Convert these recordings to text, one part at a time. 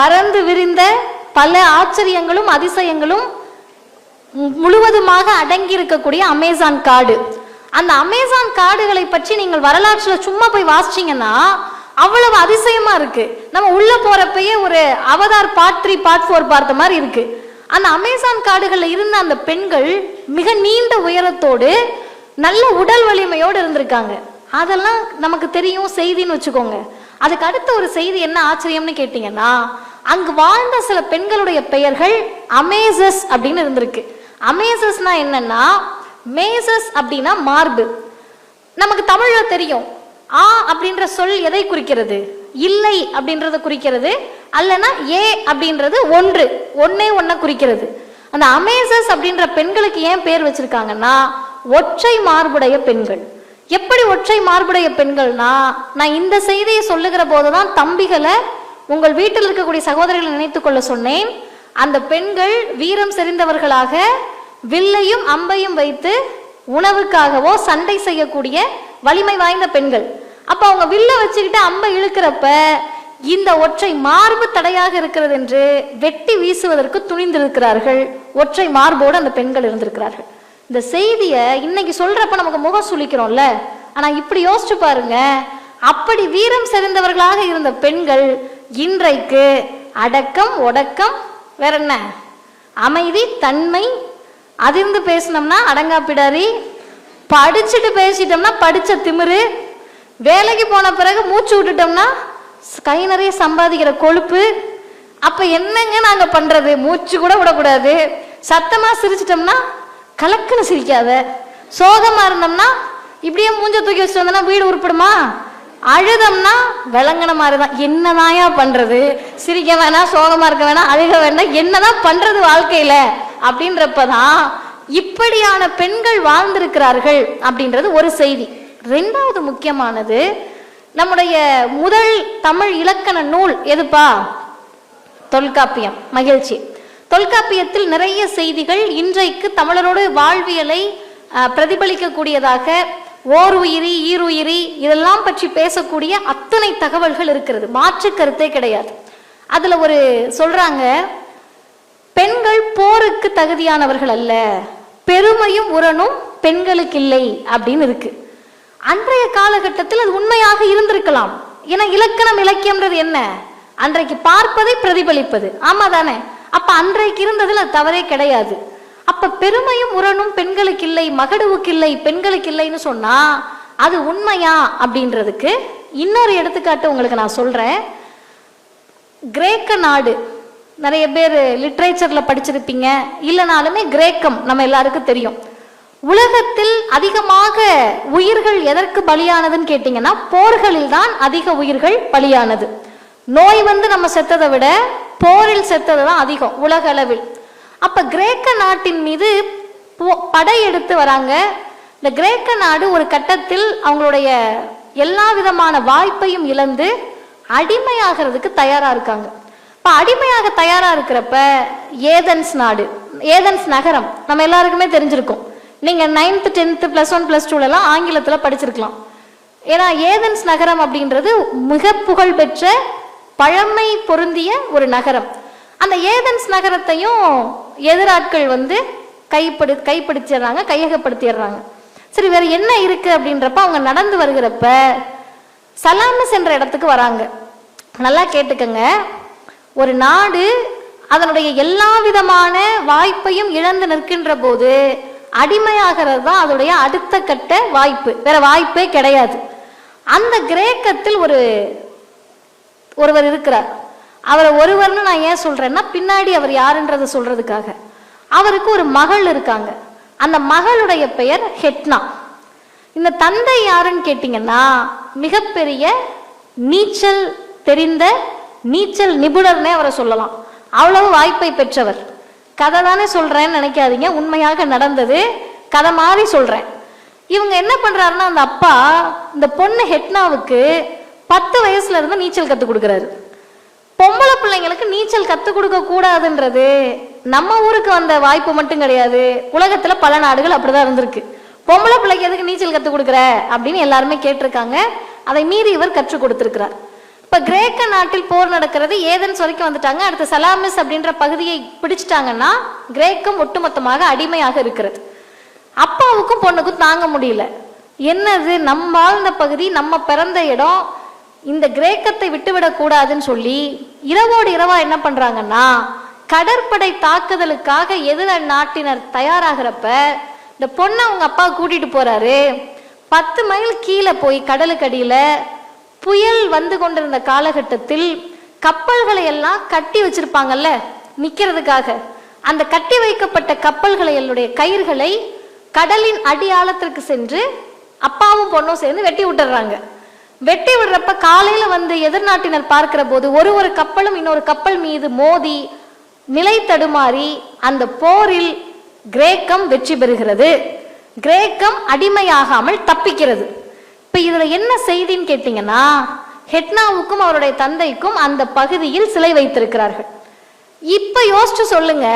பறந்து விரிந்த பல ஆச்சரியங்களும் அதிசயங்களும் மு- முழுவதுமாக அடங்கி இருக்கக்கூடிய அமேசான் காடு அந்த அமேசான் காடுகளை பற்றி நீங்கள் வரலாற்றில் சும்மா போய் வாசிச்சீங்கன்னா அவ்வளவு அதிசயமா இருக்கு. நம்ம உள்ள போறப்பயே ஒரு Avatar part three part four பார்த்த மாதிரி இருக்கு. அந்த அமேசான் காடுகளில் இருந்த அந்த பெண்கள் மிக நீண்ட உயரத்தோடு நல்ல உடல் வலிமையோடு இருந்திருக்காங்க. அதெல்லாம் நமக்கு தெரியும் செய்தின்னு வச்சுக்கோங்க. அதுக்கு அடுத்த ஒரு செய்தி என்ன ஆச்சரியம்னு கேட்டீங்கன்னா அங்கு வாழ்ந்த சில பெண்களுடைய பெயர்கள் அமேசஸ் அப்படின்னு இருந்திருக்கு. அமேசஸ்னா என்னன்னா மேசஸ் அப்படின்னா மார்பு. நமக்கு தமிழ்ல தெரியும். ஆ அப்படின்ற சொல் எதை குறிக்கிறது? இல்லை அப்படின்றத குறிக்கிறது. அல்லனா ஏ அப்படின்றது ஒன்று. ஒன்னே ஒன்ன குறிக்கிறது. அந்த அமேசஸ் அப்படின்ற பெண்களுக்கு ஏன் பேர் வச்சிருக்காங்கன்னா ஒற்றை மார்புடைய பெண்கள். எப்படி ஒற்றை மார்புடைய பெண்கள்னா நான் இந்த செய்தியை சொல்லுகிற போதுதான் தம்பிகளை உங்கள் வீட்டில் இருக்கக்கூடிய சகோதரிகளை நினைத்துக் கொள்ள சொன்னேன். அந்த பெண்கள் வீரம் செறிந்தவர்களாக வில்லையும் அம்பையும் வைத்து உணவுக்காகவோ சண்டை செய்யக்கூடிய வலிமை வாய்ந்த பெண்கள். அப்ப அவங்க வில்ல வச்சுக்கிட்டு அம்பை இழுக்கிறப்ப இந்த ஒற்றை மார்பு தடையாக இருக்கிறது என்று வெட்டி வீசுவதற்கு துணிந்திருக்கிறார்கள். ஒற்றை மார்போடு அந்த பெண்கள் இருந்திருக்கிறார்கள். இந்த செய்தியை இன்னைக்கு சொல்றப்ப நமக்கு முகம் சுளிக்கிறோம்ல. ஆனா இப்படி யோசிச்சு பாருங்க. அப்படி வீரம் செறிந்தவர்களாக இருந்த பெண்கள் இன்றைக்கு அடக்கம் ஒடக்கம் வேற என்ன? அமைதி தன்மை அதிர்ந்து பேசினோம்னா அடங்காப்பிடாரி படிச்சுட்டு பேசிட்டோம்னா படிச்ச திமிரு வேலைக்கு போன பிறகு மூச்சு விட்டுட்டோம்னா கை நிறைய சம்பாதிக்கிற கொழுப்பு அப்ப என்னங்க நாங்க பண்றது? மூச்சு கூட விடக்கூடாது. சத்தமா சிரிச்சிட்டோம்னா கலக்குன்னு சிரிக்காத. சோகமா இருந்தோம்னா இப்படியே மூஞ்ச தூக்கி வச்சுட்டு வந்தோம்னா வீடு உருப்படுமா? அழுதம்னா விளங்கின மாதிரி தான் என்னதாயா பண்றது? சிரிக்க வேணாம் சோகமா இருக்க வேணாம் அழுக வேணாம் என்னதான் பண்றது வாழ்க்கையில? அப்படின்றப்பதான் இப்படியான பெண்கள் வாழ்ந்திருக்கிறார்கள் அப்படின்றது ஒரு செய்தி. ரெண்டாவது முக்கியமானது நம்முடைய முதல் தமிழ் இலக்கண நூல் எதுப்பா? தொல்காப்பியம். மகிழ்ச்சி. தொல்காப்பியத்தில் நிறைய செய்திகள் இன்றைக்கு தமிழரோடு வாழ்வியலை பிரதிபலிக்கக்கூடியதாக ஓர் உயிரி ஈருயிரி இதெல்லாம் பற்றி பேசக்கூடிய அத்தனை தகவல்கள் இருக்கிறது. மாற்று கருத்தே கிடையாது. அதுல ஒரு சொல்றாங்க பெண்கள் போருக்கு தகுதியானவர்கள் அல்ல. பெருமையும் உரணும் பெண்களுக்கு இல்லை. அப்படின்னு இருக்கு. அன்றைய காலகட்டத்தில் அது உண்மையாக இருந்திருக்கலாம். ஏன்னா இலக்கணம் இலக்கியம்ன்றது என்ன? அன்றைக்கு பார்ப்பதை பிரதிபலிப்பது. ஆமா தானே அப்ப அன்றைக்கு இருந்ததில் அது தவறே கிடையாது. அப்ப பெருமையும் உரணும் பெண்களுக்கு இல்லை மகடுவுக்கு இல்லை பெண்களுக்கு இல்லைன்னு சொன்னா அது உண்மையா அப்படின்றதுக்கு இன்னொரு எடுத்துக்காட்டு உங்களுக்கு நான் சொல்றேன். கிரேக்க நாடு. நிறைய பேர் லிட்ரேச்சர்ல படிச்சிருப்பீங்க. இல்லைனாலுமே கிரேக்கம் நம்ம எல்லாருக்கும் தெரியும். உலகத்தில் அதிகமாக உயிர்கள் எதற்கு பலியானதுன்னு கேட்டிங்கன்னா போர்களில் தான் அதிக உயிர்கள் பலியானது. நோய் வந்து நம்ம செத்ததை விட போரில் செத்தது தான் அதிகம் உலக அளவில். அப்ப கிரேக்க நாட்டின் மீது படையெடுத்து வராங்க. இந்த கிரேக்க நாடு ஒரு கட்டத்தில் அவங்களுடைய எல்லா விதமான வாய்ப்பையும் இழந்து அடிமையாகிறதுக்கு தயாரா இருக்காங்க. இப்ப அடிமையாக தயாரா இருக்கிறப்ப ஏதென்ஸ் நாடு ஏதென்ஸ் நகரம் நம்ம எல்லாருக்குமே தெரிஞ்சிருக்கும். நீங்க ninth tenth plus one plus டூலலாம் ஆங்கிலத்துல படிச்சிருக்கலாம். ஏன்னா ஏதென்ஸ் நகரம் அப்படின்றது மிக புகழ்பெற்ற பழமை பொருந்திய ஒரு நகரம். அந்த ஏதென்ஸ் நகரத்தையும் எதிராட்கள் வந்து கைப்படு கைப்பிடிச்சிடுறாங்க கையகப்படுத்திடுறாங்க. சரி வேற என்ன இருக்கு அப்படின்றப்ப அவங்க நடந்து வருகிறப்ப சலாமஸ் சென்ற இடத்துக்கு வராங்க. நல்லா கேட்டுக்கங்க. ஒரு நாடு அதனுடைய எல்லா விதமான வாய்ப்பையும் இழந்து நிற்கின்ற போது அடிமையாகிறது தான் அதோடைய அடுத்த கட்ட வாய்ப்பு. வேற வாய்ப்பே கிடையாது. அந்த கிரேக்கத்தில் ஒரு ஒருவர் இருக்கிறார். அவரை ஒருவர்னு நான் ஏன் சொல்கிறேன்னா பின்னாடி அவர் யாருன்றதை சொல்கிறதுக்காக அவருக்கு ஒரு மகள் இருக்காங்க. அந்த மகளுடைய பெயர் ஹெட்னா. இந்த தந்தை யாருன்னு கேட்டிங்கன்னா மிகப்பெரிய நீச்சல் தெரிந்த நீச்சல் நிபுணர்னே அவரை சொல்லலாம். அவ்வளவு வாய்ப்பை பெற்றவர். கதை தானே சொல்கிறேன்னு நினைக்காதீங்க. உண்மையாக நடந்தது. கதை மாதிரி சொல்கிறேன் இவங்க என்ன பண்ணுறாருன்னா அந்த அப்பா இந்த பொண்ணு ஹெட்னாவுக்கு பத்து வயசுல இருந்து நீச்சல் கற்றுக் கொடுக்குறாரு. பொம்பளை பிள்ளைங்களுக்கு நீச்சல் கத்து கொடுக்க கூடாதுன்றது. நம்ம ஊருக்கு வந்த வாய்ப்பு மட்டும் கிடையாது. உலகத்துல பல நாடுகள் அப்படிதான் இருந்திருக்கு. பொம்பளை பிள்ளைக்கு எதுக்கு நீச்சல் கத்து கொடுக்குற? அப்படின்னு எல்லாருமே கேட்டிருக்காங்க. அதை மீறி இவர் கற்றுக் கொடுத்திருக்கிறார். இப்ப கிரேக்க நாட்டில் போர் நடக்கிறது ஏதென்ஸ் வரைக்கும் வந்துட்டாங்க. அடுத்து சலாமிஸ் அப்படின்ற பகுதியை பிடிச்சிட்டாங்கன்னா கிரேக்கம் ஒட்டுமொத்தமாக அடிமையாக இருக்கிறது. அப்பாவுக்கும் பொண்ணுக்கும் தாங்க முடியல. என்னது? நம்ம வாழ்ந்த பகுதி நம்ம பிறந்த இடம் இந்த கிரேக்கத்தை விட்டுவிடக்கூடாதுன்னு சொல்லி இரவோடு இரவா என்ன பண்றாங்கன்னா கடற்படை தாக்குதலுக்காக எதிர நாட்டினர் தயாராகிறப்ப இந்த பொண்ணை அவங்க அப்பா கூட்டிட்டு போறாரு. பத்து மைல் கீழே போய் கடலுக்கடியில புயல் வந்து கொண்டிருந்த காலகட்டத்தில் கப்பல்களை எல்லாம் கட்டி வச்சிருப்பாங்கல்ல நிக்கிறதுக்காக. அந்த கட்டி வைக்கப்பட்ட கப்பல்களை என்னுடைய கயிர்களை கடலின் அடி ஆழத்திற்கு சென்று அப்பாவும் பொண்ணும் சேர்ந்து வெட்டி விட்டுறாங்க. வெட்டி விடுறப்ப காலையில வந்து எதிர்நாட்டினர் பார்க்கிற போது ஒரு ஒரு கப்பலும் இன்னொரு கப்பல் மீது மோதி நிலை தடுமாறி அந்த போரில் கிரேக்கம் வெற்றி பெறுகிறது. கிரேக்கம் அடிமையாகாமல் தப்பிக்கிறது. இப்ப இதுல என்ன செய்தின்னு கேட்டீங்கன்னா ஹெட்னாவுக்கும் அவருடைய தந்தைக்கும் அந்த பகுதியில் சிலை வைத்திருக்கிறார்கள். இப்ப யோசிச்சு சொல்லுங்க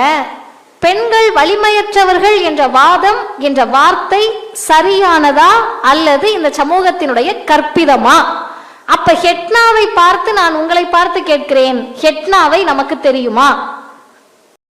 பெண்கள் வலிமையற்றவர்கள் என்ற வாதம் என்ற வார்த்தை சரியானதா அல்லது இந்த சமூகத்தினுடைய கற்பிதமா? அப்ப ஹெட்னாவை பார்த்து நான் உங்களை பார்த்து கேட்கிறேன். ஹெட்னாவை நமக்கு தெரியுமா?